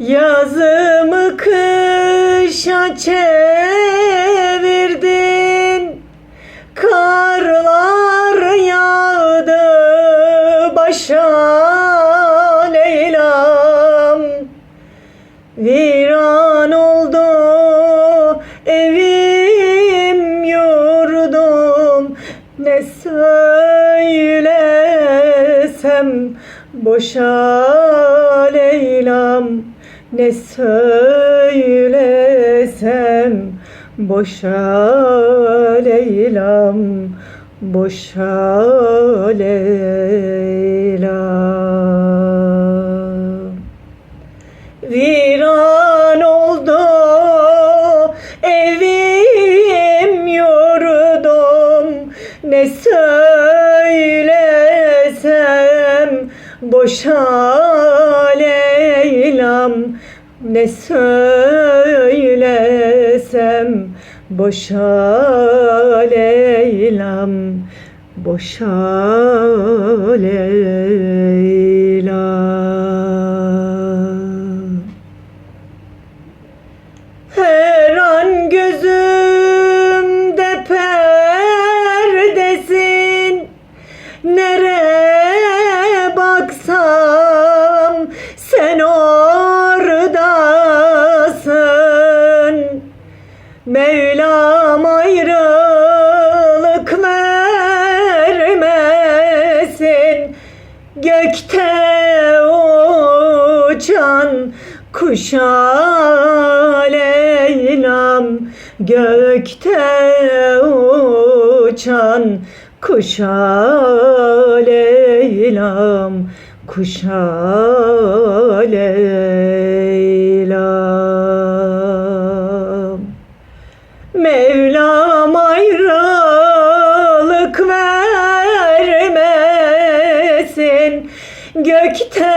Yazımı kışa çevirdin. Karlar yağdı başa Leyla'm. Viran oldu evim yurdum. Ne söylesem boşa Leyla'm Ne söylesem. Boşa Leyla'm Boşa Leyla'm. Viran oldu evim yurdum. Ne söylesem boşa Leyla'm Ne söylesem? Boşa Leyla'm Boşa Leyla Gökte uçan kuşa Leyla'm Gökte uçan kuşa Leyla'm Kuşa Leyla'm vermesin Gökte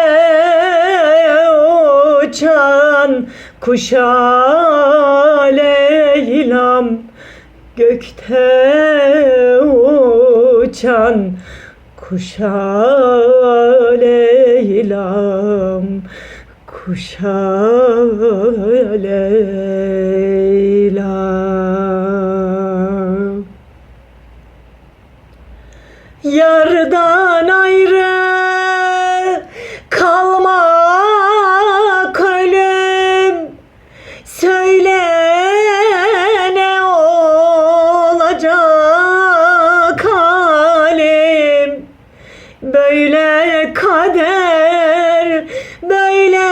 uçan kuşa Leyla'm Gökte uçan kuşa Leyla'm Kuşa Leyla olacak halim. Böyle kader, böyle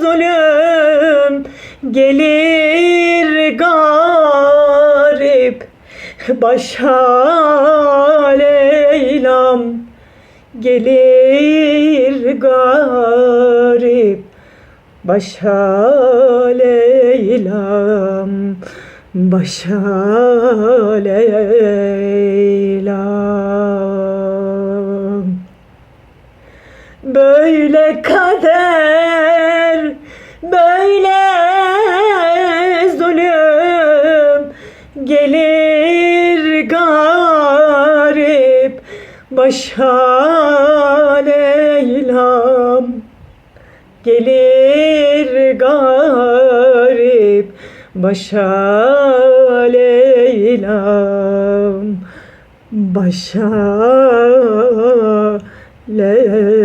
zulüm Gelir garip. Başa Leyla'm Gelir garip. Başa Leyla'm Başa Leyla'm Böyle kader, böyle zulüm gelir garip başa Leyla'm. Gelir garip başa Leyla'm başa Leyla'm